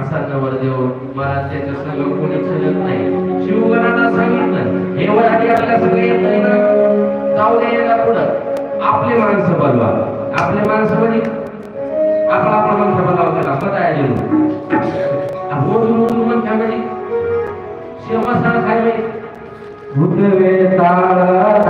असा नवर देव महाराज त्याच्या संग कोणी चलत नाही. शिवगणांना सांगितलं हे वराठी आपल्या संग येत नाही ना. जाऊ दे याला पुढं. आपले माणसं बनवा आपले माणसं म्हणजे आपण आपला मंत्र बनवा त्याला. स्वतः आले ओढून ओढून मन काय म्हणजे शेवसाळ काय म्हणजे भूतवे ताळ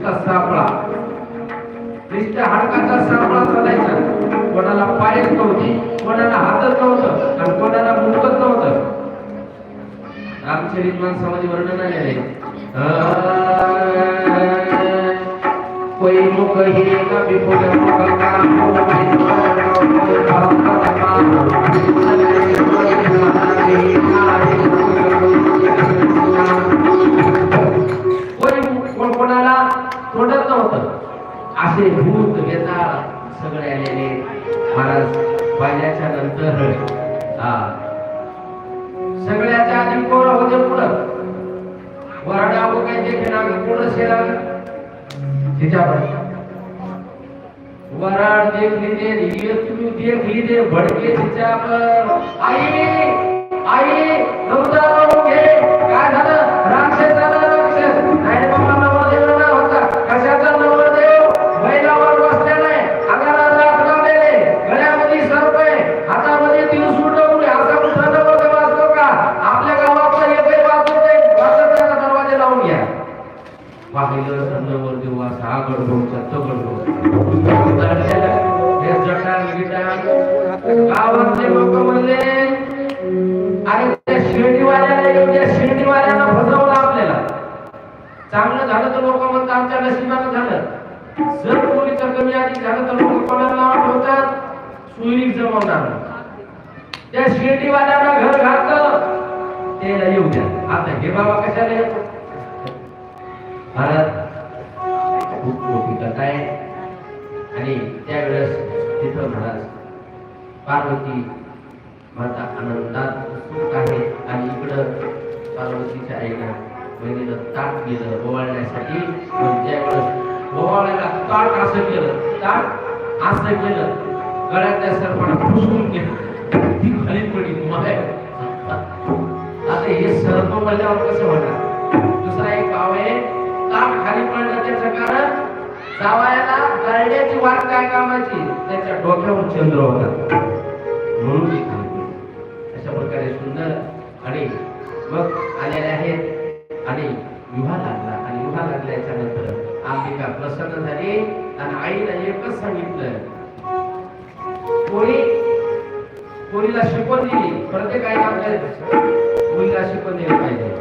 नुसता सापळा. नुसत्या हाडकाचा सापळा चालायचा. कोणाला पायच नव्हती कोणाला हातच नव्हतं आणि कोणाला मुखच नव्हतं रामचरित माणसामध्ये वर्णन आलेले कोई मुख ही का विपुल मुख का कोणी वराळ वराड देख लीजिए ये तुम्ही देख लीजिए भडके तिच्यावर आई आई नव्हता घे काय झालं? करतो असा करतो. तगडबड हे जटान गावातले लोक म्हणले अरे त्या शिर्डीवाल्याला येऊ त्या शिर्डीवाल्याला फसवलं आपल्याला. चांगलं झालं तर लोक म्हणतात आमच्या नशिबानं झालं. जर पोलीचं कमी आधी झालं तर लोक कोणाला आठवतात ठेवतात? सुईक जमवणार. त्या शिर्डीवाल्याला घर घातलं. त्याला येऊ द्या. आता हे बाबा कशाला येतो भारत खूप मोठी कथा आहे. आणि त्यावेळेस तिथं महाराज पार्वती माता आनंदात सुख आहे. आणि इकडं पार्वतीच्या आईला बहिणीनं ताट गेलं ओवाळण्यासाठी. पण त्यावेळेस ओवाळायला ताट असं केलं ताट असं केलं गळ्यातल्या सरपणा फुसवून गेलं ती खाली पडली मला आता हे सर्व म्हणल्यावर कसं होणार? दुसरा एक भाव आहे. ताट खाली पडलं त्याचं कारण जावायला गरड्याची वाट काय कामाची? त्याच्या डोक्यावर चंद्र होता. म्हणून अशा प्रकारे सुंदर आणि मग आलेले आहेत आणि विवाह लागला. आणि विवाह लागल्याच्या नंतर अंबिका प्रसन्न झाली आणि आईला एकच सांगितलं. कोणी कोणीला शिकवण दिली. प्रत्येक आईला आपल्या मुलीला शिकवण दिली पाहिजे.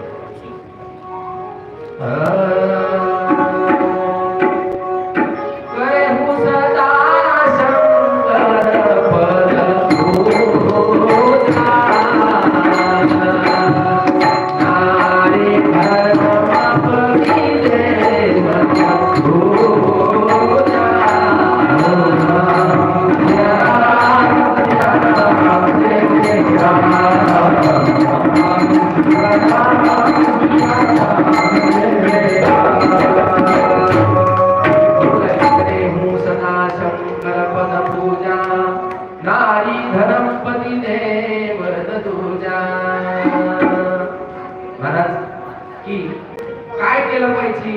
शङ्करपद पूजा नारी धरम पती देव तुजा महाराज की काय केलं पाहिजे?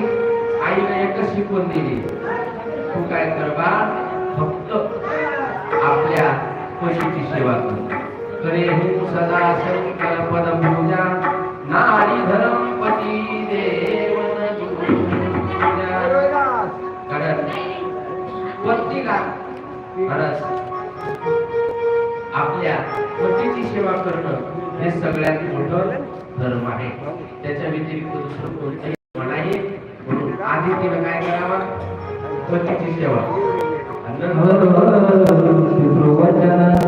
आईने एक शिकवून दिली. तू काय कर बा फक्त आपल्या पशूची सेवा कर. करे हो सदा खरंच आपल्या पतीची सेवा करणं हे सगळ्यात मोठं धर्म आहे त्याच्या व्यतिरिक्त दुसरं कोणतंही धर्म नाही म्हणून आधी तिनं काय करावा पतीची सेवा आणि नंतर पितृवचन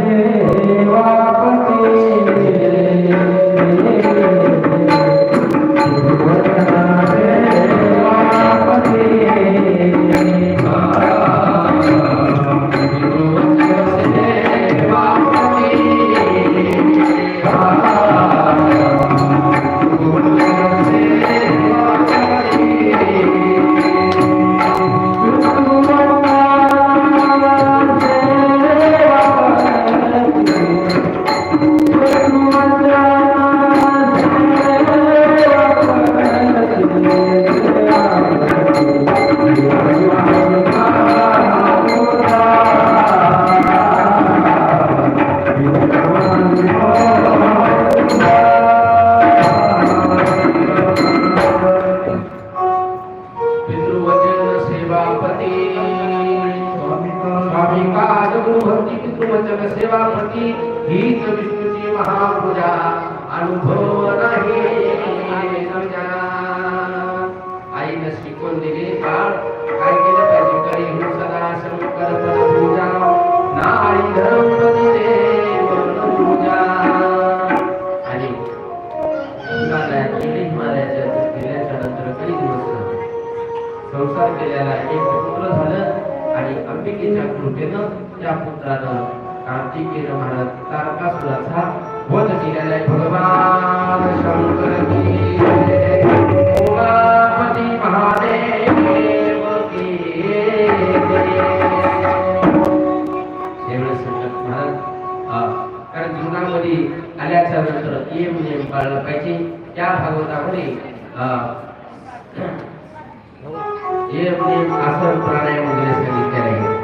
सेवापती। स्वामी पितृवचन सेवापती। हीच विष्णूची महापूजा। अनुभव नाही। तुझ्या. आईनं शिकवून दिले बाळ। काय केलं पाहिजे? करी हूँ सदा शंकर पद पूजा नारी धर्म देव पूजा। आणि संसार केलेला एक पुत्र झालं आणि अंबिकेच्या कृपेनं त्या पुत्रानं कार्तिकेय महाराज तारकासुराचा वध केलेला आहे. भगवान शंकर उमापती महादेव महाराज कारण जीवनामध्ये आल्याच्यानंतर नियम नियम पाळला पाहिजे. त्या भागवतामध्ये अ, नियम आसन प्राणायाम वगैरे आहे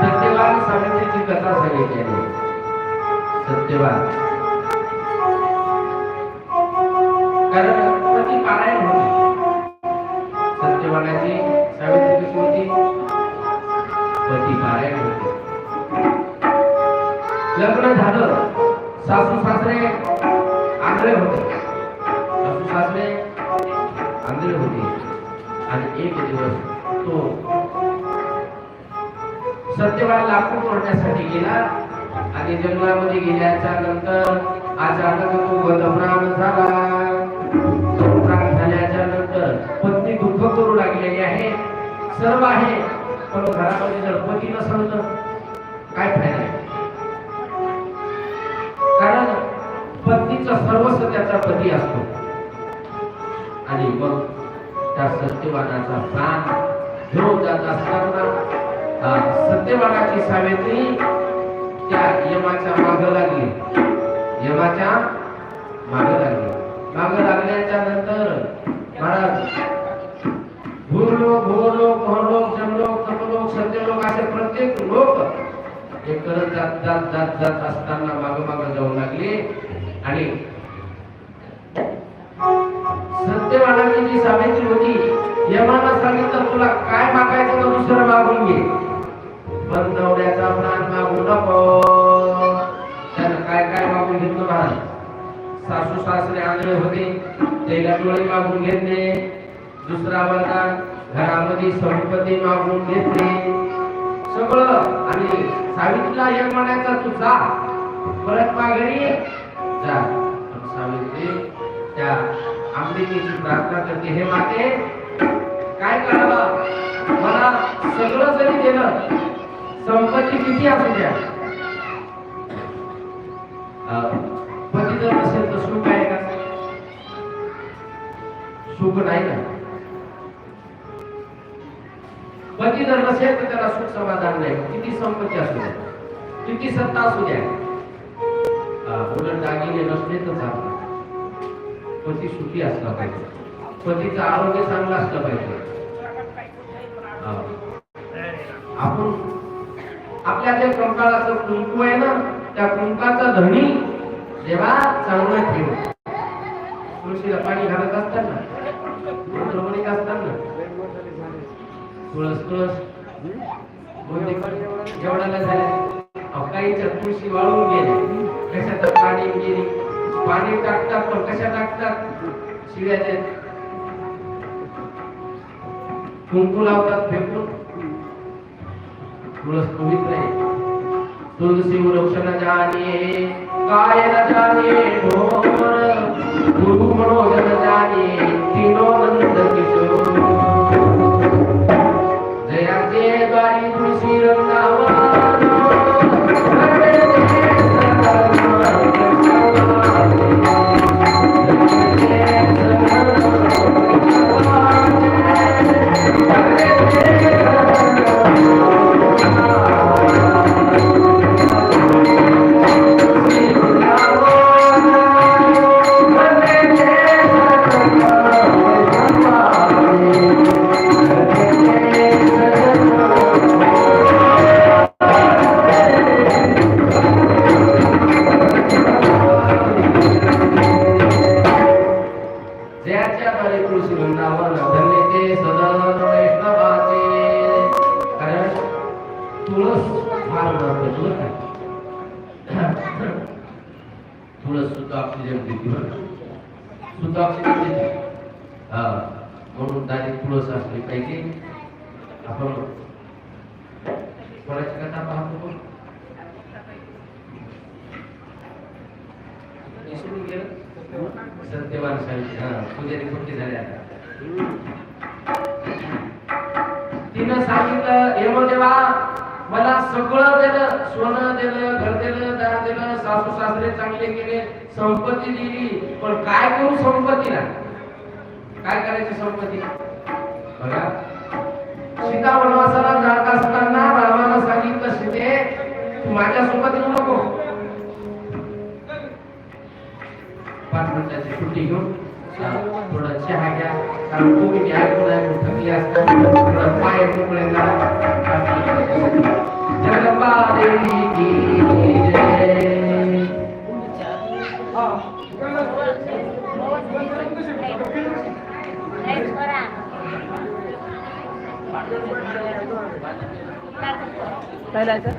सत्यवान सावित्रीची कथा सांगितली सत्यवान. कारण पारायण सत्यवानाची सावित्री कशी होती? पती पारायण होते. लग्न झालं. सासू सासरे आंधळे होते. सासू सासरे मंदिर होती. आणि एक दिवस तो सत्यवान लाकूड तोडण्यासाठी गेला आणि जंगलामध्ये गेल्याच्यानंतर अचानक तो गतप्राण झाला. गतप्राण झाल्याच्यानंतर पत्नी दुःख करू लागलेली आहे. सर्व आहे पण घरामध्ये जर पती नसेल तर काय फायदा कारण पत्नीचा सर्वस्व त्याचा पती असतो. सत्यवानाचा प्राण घेऊन जात असताना अ, सत्यवानाची सावित्री त्या यमाच्या माग लागली. यमाच्या माग लागली. माग लागल्याच्या नंतर महाराज भूलोक भूलोक महलोक जमलोक तपलोक सत्यलोक असे प्रत्येक लोक हे करत जात जात जात जात असताना माग माग जाऊ लागले. आणि सत्यवानाची जी सावित्री होती यमाला सांगितलं तुला काय मागायचं तर दुसरं मागून घे. पण नवऱ्याचा प्राण मागू नको. त्यानं काय काय मागून घेतलं महाराज सासू सासरे आंधळे होते त्याला डोळे मागून घेतले. दुसरा वरदान घरामध्ये संपत्ती मागून घेतले. सगळं आणि सावित्रीला एक म्हणायचा तू जा परत माघारी ये. जा. पण सावित्री त्या अंबिकेची प्रार्थना करते हे माते काय करावा? मला सगळं जरी दिलं संपत्ती किती असू द्या? पती जर नसेल तर सुख आहे का? सुख नाही ना. पती जर नसेल तर त्याला सुख समाधान नाही. किती संपत्ती असू द्या? किती सत्ता असू द्या? उलट दागिने नसले तर चालतं. पती सुखी असला पाहिजे. पतीचं आरोग्य चांगलं असलं पाहिजे. आपण आपल्या जे कंकाळाचं कुंकू आहे ना त्या कुंकाचा धणी देवा चांगला ठेव. तुळशीला पाणी घालत असताना मंत्रमणिक असताना. तुळस तुळस. जेवणाला झाले. काहीच्या तुळशी वाळून गेले. कशात पाणी गेली? पाणी टाकतात पण कशा टाकतात? शिव्या कुंकू लावतात फेकून. तुळस पवित्र आहे. तुलसी वृक्ष न जानिए काय न जानिए ढोर गुरु मनोज न जानिए तीनों नंद फार महत्वाची बरं का सुद्धा ऑक्सिजन देते बरं सुद्धा ऑक्सिजन देते हा म्हणून दारी तुळस असली पाहिजे आपण कोणाची कथा पाहतो कोण? सत्यवान साहेब हा पुजारी कुठे झाले आता तिनं सांगितलं यमदेवा मला सगळं दिलं सोनं दिलं घर दिलं दार दिलं सासू सासरे चांगले केले संपत्ती दिली. पण काय करू संपत्तीला? काय करायची संपत्ती? बघा. सीता वनवासाला जात असताना रामानं सांगितलं सीते तू माझ्यासोबत येऊ नको. पाच मिनिटाची सुट्टी घेऊन थोडं चहा घ्या. कारण तुम्ही घ्या थोडा थकली असतात. पाय मोकळे करा जगदंबा देवी की जय काय जायचं